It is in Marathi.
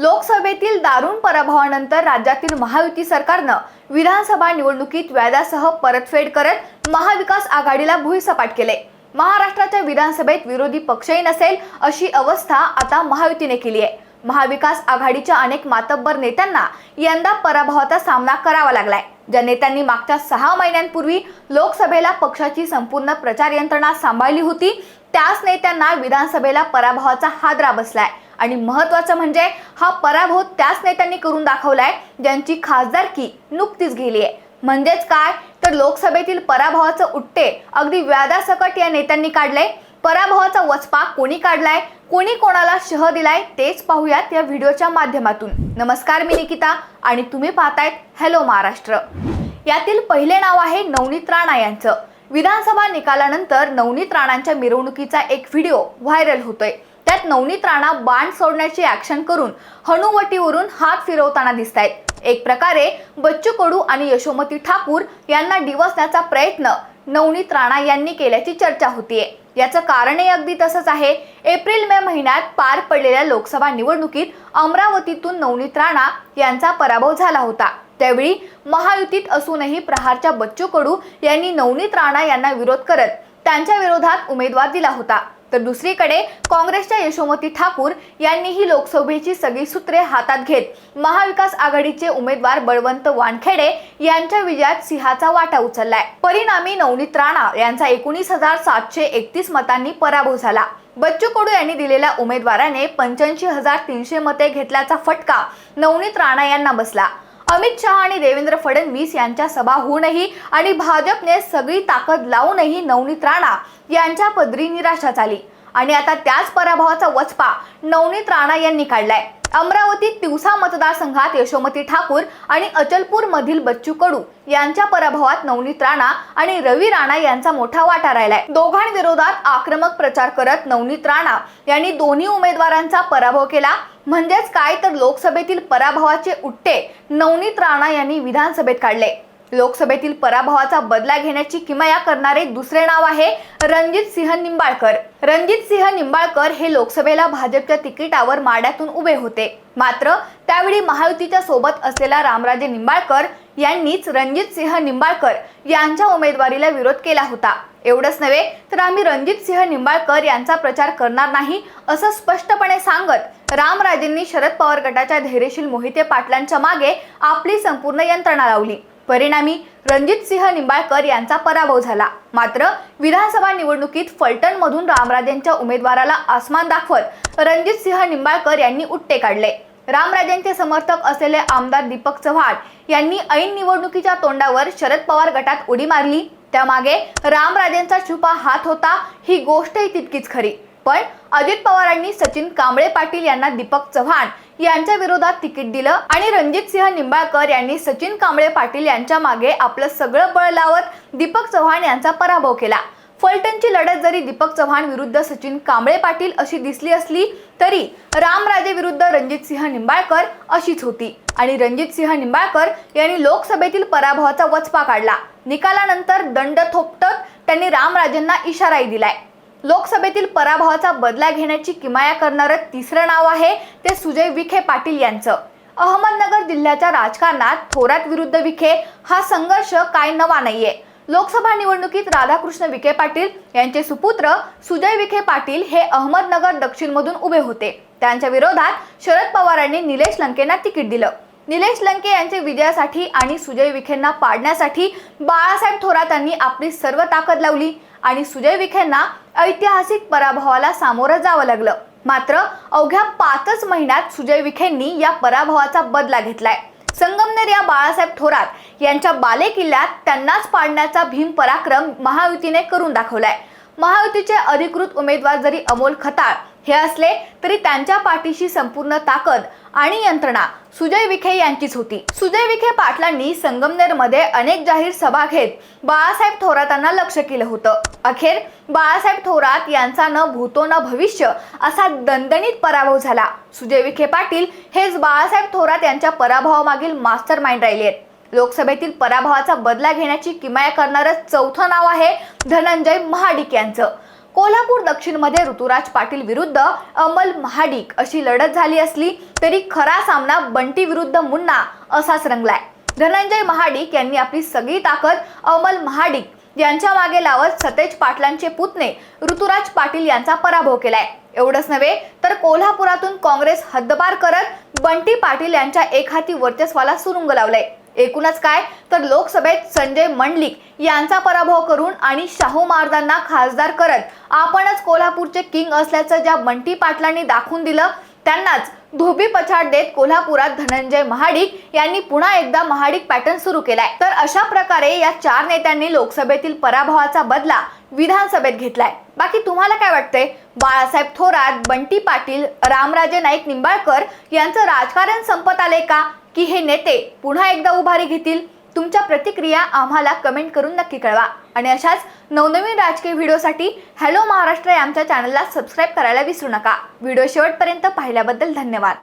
लोकसभेतील दारुण पराभवानंतर राज्यातील महायुती सरकारनं विधानसभा निवडणुकीत व्याजासह परतफेड करत महाविकास आघाडीला भुईसपाट केले. महाराष्ट्राच्या विधानसभेत विरोधी पक्षही नसेल अशी अवस्था आता महायुतीने केली आहे महाविकास आघाडीच्या अनेक मातब्बर नेत्यांना यंदा पराभवाचा सामना करावा लागलाय. ज्या नेत्यांनी मागच्या सहा महिन्यांपूर्वी लोकसभेला पक्षाची संपूर्ण प्रचार यंत्रणा सांभाळली होती त्याच नेत्यांना विधानसभेला पराभवाचा हादरा बसलाय. आणि महत्वाचं म्हणजे हा पराभव त्याच नेत्यांनी करून दाखवलाय ज्यांची खासदारकी नुकतीच गेली आहे म्हणजेच काय? तर लोकसभेतील पराभवाचं उट्टे अगदी व्यादासकट या नेत्यांनी काढले पराभवाचा वचपा कोणी काढलाय? कोणी कोणाला शह दिलाय? तेच पाहूयात या व्हिडिओच्या माध्यमातून. नमस्कार मी निकिता आणि तुम्ही पाहतायत हॅलो महाराष्ट्र. यातील पहिले नाव आहे नवनीत राणा यांचं. विधानसभा निकालानंतर नवनीत राणांच्या मिरवणुकीचा एक व्हिडिओ व्हायरल होतोय. त्यात नवनीत राणा बाण सोडण्याची ऍक्शन करून हनुवटीवरून हात फिरवताना दिसत आहेत एक प्रकारे बच्चू कडू आणि यशोमती ठाकूर यांना डिवसण्याचा प्रयत्न नवनीत राणा यांनी केल्याची चर्चा होतीये. याचं कारणही अगदी तसंच आहे. एप्रिल मे महिन्यात पार पडलेल्या लोकसभा निवडणुकीत अमरावतीतून नवनीत राणा यांचा पराभव झाला होता. त्यावेळी महायुतीत असूनही प्रहारच्या बच्चू कडू यांनी नवनीत राणा यांना विरोध करत त्यांच्या विरोधात उमेदवार दिला होता. तर दुसरीकडे काँग्रेसच्या यशोमती ठाकूर यांनीही लोकसभेची सगळी सूत्रे हातात घेत महाविकास आघाडीचे उमेदवार बळवंत वानखेडे यांच्या विजयात सिंहाचा वाटा उचललाय. परिणामी नवनीत राणा यांचा एकोणीस हजार सातशे एकतीस मतांनी पराभव झाला. बच्चू कडू यांनी दिलेल्या उमेदवाराने पंच्याऐंशी हजार तीनशे मते घेतल्याचा फटका नवनीत राणा यांना बसला. अमित शहा आणि देवेंद्र फडणवीस यांच्या सभा होऊनही आणि भाजपने सगळी ताकद लावूनही नवनीत राणा यांच्या पदरी निराशा झाली. आणि आता त्याच पराभवाचा वचपा नवनीत राणा यांनी काढलाय. अमरावती तिवसा मतदारसंघात यशोमती ठाकूर आणि अचलपूर मधील बच्चू कडू यांच्या पराभवात नवनीत राणा आणि रवी राणा यांचा मोठा वाटा राहिलाय. दोघांविरोधात आक्रमक प्रचार करत नवनीत राणा यांनी दोन्ही उमेदवारांचा पराभव केला. म्हणजेच काय तर लोकसभेतील पराभवाचे उट्टे नवनीत राणा यांनी विधानसभेत काढले. लोकसभेतील पराभवाचा बदला घेण्याची किमया करणारे दुसरे नाव आहे रणजित सिंह निंबाळकर. रणजित सिंह निंबाळकर हे लोकसभेला भाजपच्या तिकिटावर माड्यातून उभे होते. मात्र त्यावेळी महायुतीच्या सोबत असलेला रामराजे निंबाळकर यांनीच रणजित सिंह निंबाळकर यांच्या उमेदवारीला विरोध केला होता. एवढंच नव्हे तर आम्ही रणजित सिंह निंबाळकर यांचा प्रचार करणार नाही असं स्पष्टपणे सांगत रामराजेंनी शरद पवार गटाच्या धैर्यशील मोहिते पाटलांच्या मागे आपली संपूर्ण यंत्रणा लावली. परिणामी रणजित सिंह निंबाळकर यांचा पराभव झाला. मात्र विधानसभा निवडणुकीत फलटणमधून रामराजेंच्या उमेदवाराला आसमान दाखवत रणजित सिंह निंबाळकर यांनी उट्टे काढले. रामराजेंचे समर्थक असलेले आमदार दीपक चव्हाण यांनी ऐन निवडणुकीच्या तोंडावर शरद पवार गटात उडी मारली. त्यामागे रामराजेंचा छुपा हात होता ही गोष्टही तितकीच खरी. पण अजित पवारांनी सचिन कांबळे पाटील यांना दीपक चव्हाण यांच्या विरोधात तिकीट दिलं आणि रणजित सिंह निंबाळकर यांनी सचिन कांबळे पाटील यांच्या मागे आपलं सगळं बळ लावत दीपक चव्हाण यांचा पराभव केला. फलटणची लढत जरी दीपक चव्हाण विरुद्ध सचिन कांबळे पाटील अशी दिसली असली तरी रामराजे विरुद्ध रणजित सिंह निंबाळकर अशीच होती. आणि रणजित सिंह निंबाळकर यांनी लोकसभेतील पराभवाचा वचपा काढला. निकालानंतर दंड थोपटत त्यांनी रामराजेंना इशाराही दिलाय. लोकसभेतील पराभवाचा बदला घेण्याची किमाया करणारं तिसरं नाव आहे ते सुजय विखे पाटील यांचं. अहमदनगर जिल्ह्याच्या राजकारणात थोरात विरुद्ध विखे हा संघर्ष काय नवा नाहीये. लोकसभा निवडणुकीत राधाकृष्ण विखे पाटील यांचे सुपुत्र सुजय विखे पाटील हे अहमदनगर दक्षिणमधून उभे होते. त्यांच्या विरोधात शरद पवारांनी निलेश लंकेंना तिकीट दिलं. निलेश लंके यांच्या विजयासाठी आणि सुजय विखेंना पाडण्यासाठी बाळासाहेब थोरातांनी आपली सर्व ताकद लावली आणि सुजय विखेंना ऐतिहासिक पराभवाला सामोरं जावं लागलं. मात्र अवघ्या पाचच महिन्यात सुजय विखेंनी या पराभवाचा बदला घेतलाय. संगमनेर या बाळासाहेब थोरात यांच्या बाले किल्ल्यात त्यांनाच पाडण्याचा भीम पराक्रम महायुतीने करून दाखवलाय. महायुतीचे अधिकृत उमेदवार जरी अमोल खताळ हे असले तरी त्यांच्या पाठीशी संपूर्ण ताकद आणि यंत्रणा सुजय विखे यांचीच होती. सुजय विखे पाटलांनी संगमनेरमध्ये अनेक जाहीर सभा घेत बाळासाहेब थोरातांना लक्ष केलं होतं. अखेर बाळासाहेब थोरात यांचा न भूतो न भविष्य असा दणदणीत पराभव झाला. सुजय विखे पाटील हेच बाळासाहेब थोरात यांच्या पराभवामागील मास्टर माइंड राहिले आहेत. लोकसभेतील पराभवाचा बदला घेण्याची किमाया करणारं चौथं नाव आहे धनंजय महाडिक यांचं. कोल्हापूर दक्षिणमध्ये ऋतुराज पाटील विरुद्ध अमल महाडिक अशी लढत झाली असली तरी खरा सामना बंटी विरुद्ध मुन्ना असाच रंगलाय. धनंजय महाडिक यांनी आपली सगळी ताकद अमल महाडिक यांच्या मागे लावत सतेज पाटलांचे पुतणे ऋतुराज पाटील यांचा पराभव केलाय. एवढंच नव्हे तर कोल्हापुरातून काँग्रेस हद्दपार करत बंटी पाटील यांच्या एकहाती वर्चस्वाला सुरुंग लावलंय. एकूणच काय? तर लोकसभेत संजय मंडलिक यांचा पराभव करून आणि शाहू महाराजांना खासदार करत आपणच कोल्हापूरचे किंग असल्याचं ज्या बंटी पाटलांनी दाखवून दिलं त्यांनाच धोबी पछाड देत कोल्हापुरात धनंजय महाडिक यांनी पुन्हा एकदा महाडिक पॅटर्न सुरू केलाय. तर अशा प्रकारे या चार नेत्यांनी लोकसभेतील पराभवाचा बदला विधानसभेत घेतलाय. बाकी तुम्हाला काय वाटतंय? बाळासाहेब थोरात बंटी पाटील रामराजे नाईक निंबाळकर यांचं राजकारण संपत आले का? की हे नेते पुन्हा एकदा उभारी घेतील? तुमच्या प्रतिक्रिया आम्हाला कमेंट करून नक्की कळवा. आणि अशाच नवनवीन राजकीय व्हिडिओसाठी हॅलो महाराष्ट्र या आमच्या चॅनलला सबस्क्राईब करायला विसरू नका. व्हिडिओ शेवटपर्यंत पाहिल्याबद्दल धन्यवाद.